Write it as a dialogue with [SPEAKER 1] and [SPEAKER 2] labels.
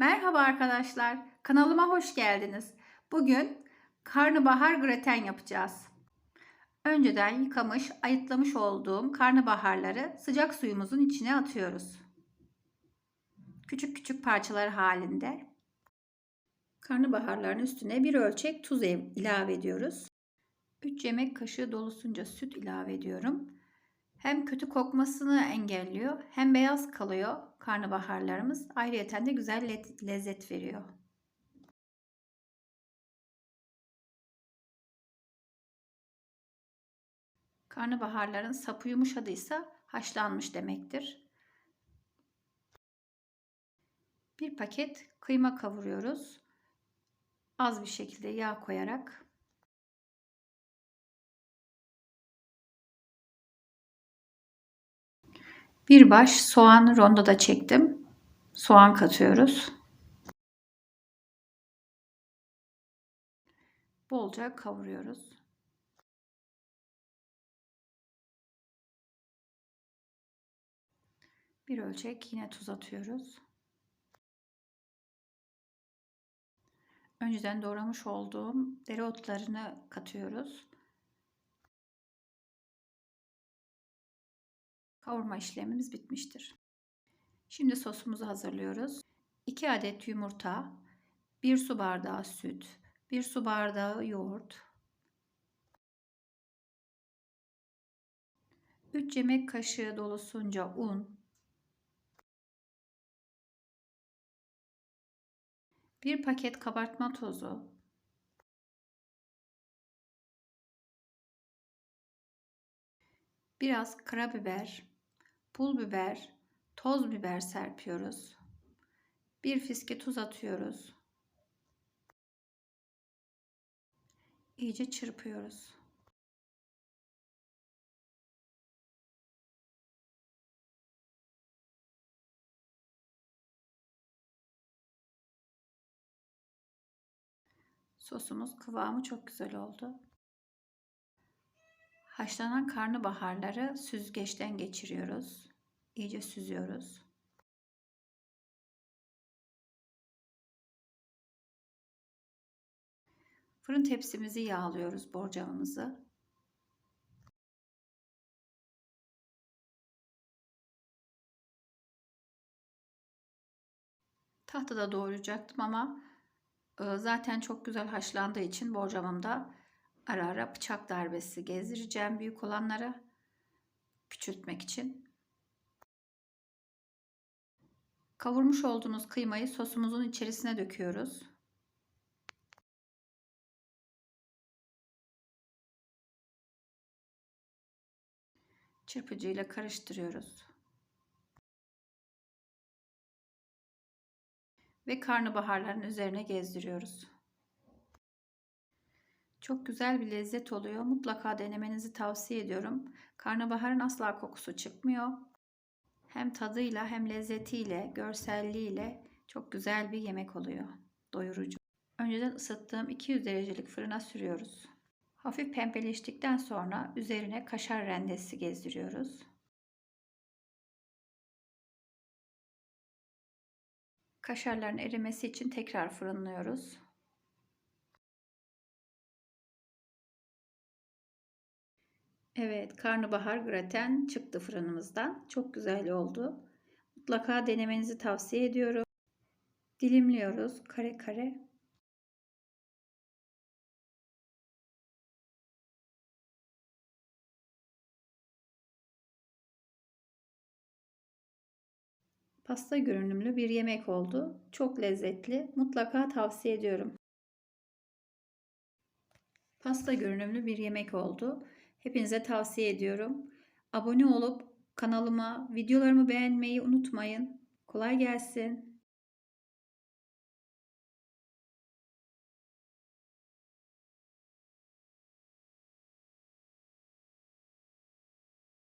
[SPEAKER 1] Merhaba arkadaşlar, kanalıma hoş geldiniz. Bugün karnabahar graten yapacağız. Önceden yıkamış, ayıtlamış olduğum karnabaharları sıcak suyumuzun içine atıyoruz. Küçük küçük parçalar halinde. Karnabaharların üstüne bir ölçek tuz ilave ediyoruz. 3 yemek kaşığı dolusunca süt ilave ediyorum. Hem kötü kokmasını engelliyor hem beyaz kalıyor karnabaharlarımız. Ayrıyeten de güzel lezzet veriyor. Karnabaharların sapı yumuşadıysa haşlanmış demektir. Bir paket kıyma kavuruyoruz. Az bir şekilde yağ koyarak Bir baş soğan rondoda çektim. Soğan katıyoruz. Bolca kavuruyoruz. Bir ölçek yine tuz atıyoruz. Önceden doğramış olduğum dereotlarını katıyoruz. Kavurma işlemimiz bitmiştir. Şimdi sosumuzu hazırlıyoruz. 2 adet yumurta, 1 su bardağı süt, 1 su bardağı yoğurt, 3 yemek kaşığı dolusunca un, 1 paket kabartma tozu, biraz karabiber, pul biber, toz biber serpiyoruz. Bir fiske tuz atıyoruz. İyice çırpıyoruz. Sosumuz kıvamı çok güzel oldu. Haşlanan karnabaharları süzgeçten geçiriyoruz. İyice süzüyoruz. Fırın tepsimizi yağlıyoruz borcamımızı. Tahtada doğrayacaktım ama e, zaten çok güzel haşlandığı için borcamımda ara ara bıçak darbesi gezdireceğim büyük olanlara küçültmek için. Kavurmuş olduğumuz kıymayı sosumuzun içerisine döküyoruz. Çırpıcıyla karıştırıyoruz. Ve karnabaharların üzerine gezdiriyoruz. Çok güzel bir lezzet oluyor. Mutlaka denemenizi tavsiye ediyorum. Karnabaharın asla kokusu çıkmıyor. Hem tadıyla hem lezzetiyle, görselliğiyle çok güzel bir yemek oluyor. Doyurucu. Önceden ısıttığım 200 derecelik fırına sürüyoruz. Hafif pembeleştikten sonra üzerine kaşar rendesi gezdiriyoruz. Kaşarların erimesi için tekrar fırınlıyoruz. Evet, karnabahar graten çıktı fırınımızdan. Çok güzel oldu. Mutlaka denemenizi tavsiye ediyorum. Dilimliyoruz kare kare. Pasta görünümlü bir yemek oldu. Çok lezzetli. Mutlaka tavsiye ediyorum. Pasta görünümlü bir yemek oldu. Hepinize tavsiye ediyorum. Abone olup kanalıma videolarımı beğenmeyi unutmayın. Kolay gelsin.